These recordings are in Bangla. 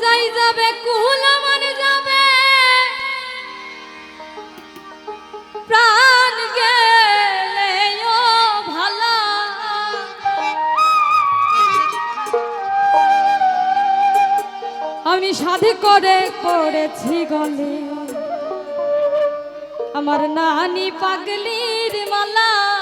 যাই যাবে কুল আমার যাবে। প্রাণ গেলে ভালা। আমি সাধে করে করেছি গলে। আমার নানি পাগলির মালা।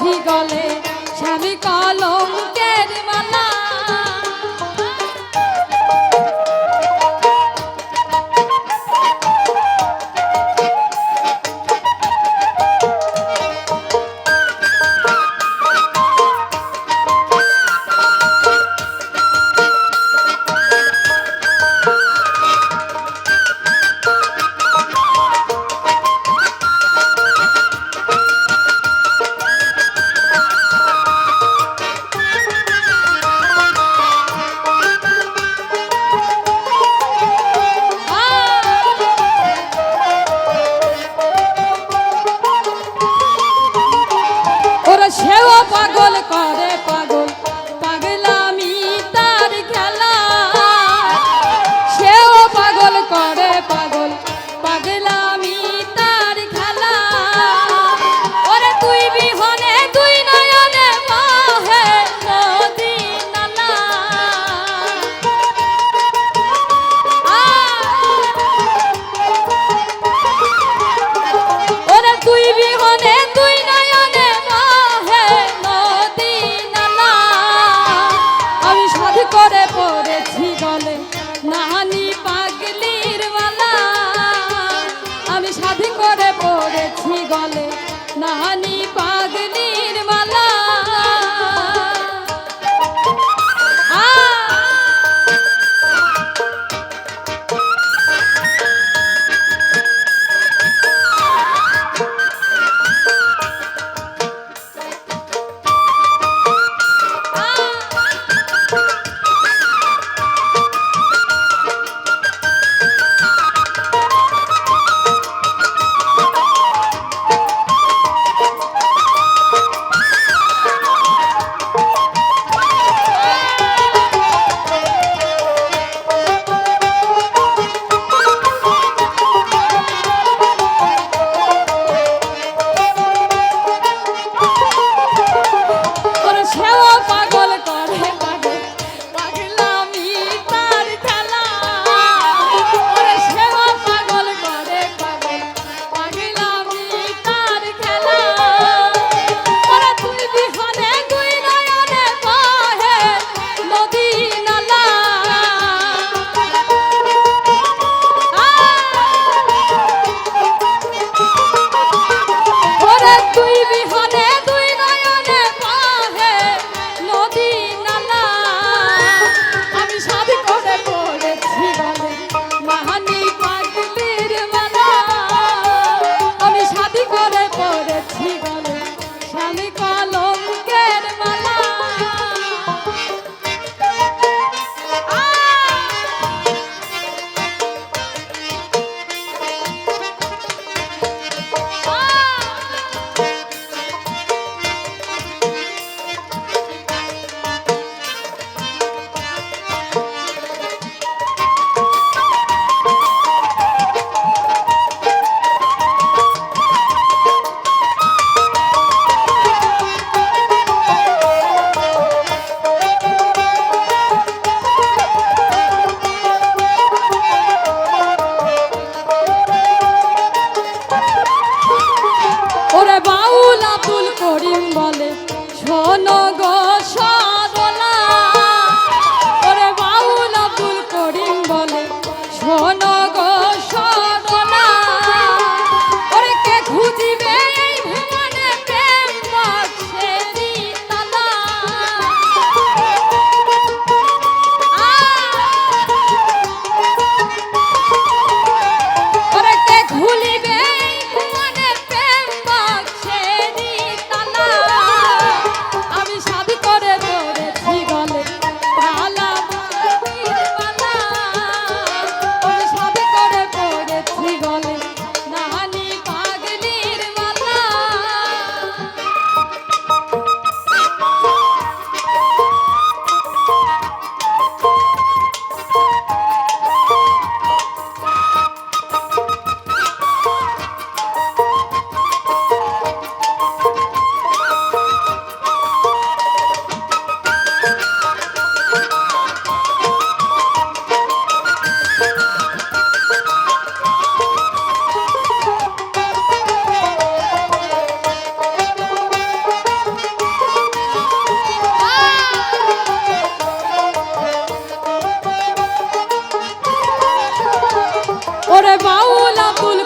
মাঝি গলে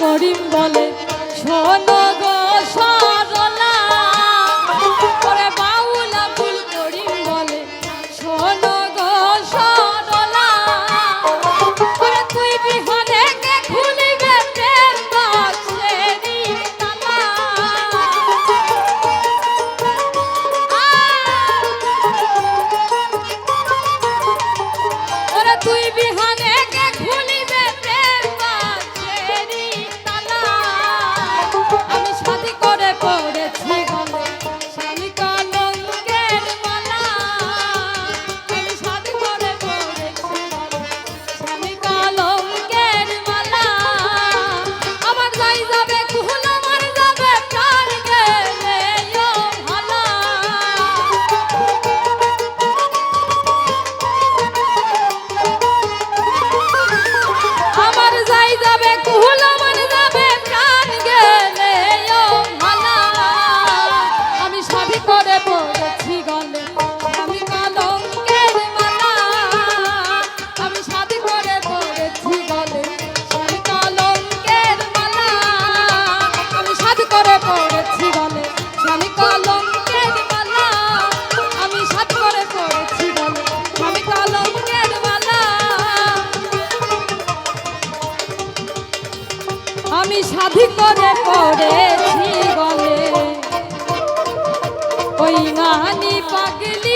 করিম বলে শোনো যাবে কুহুলাম আমি সাধি করে পড়েছি গলে। ওই নানি পাগলি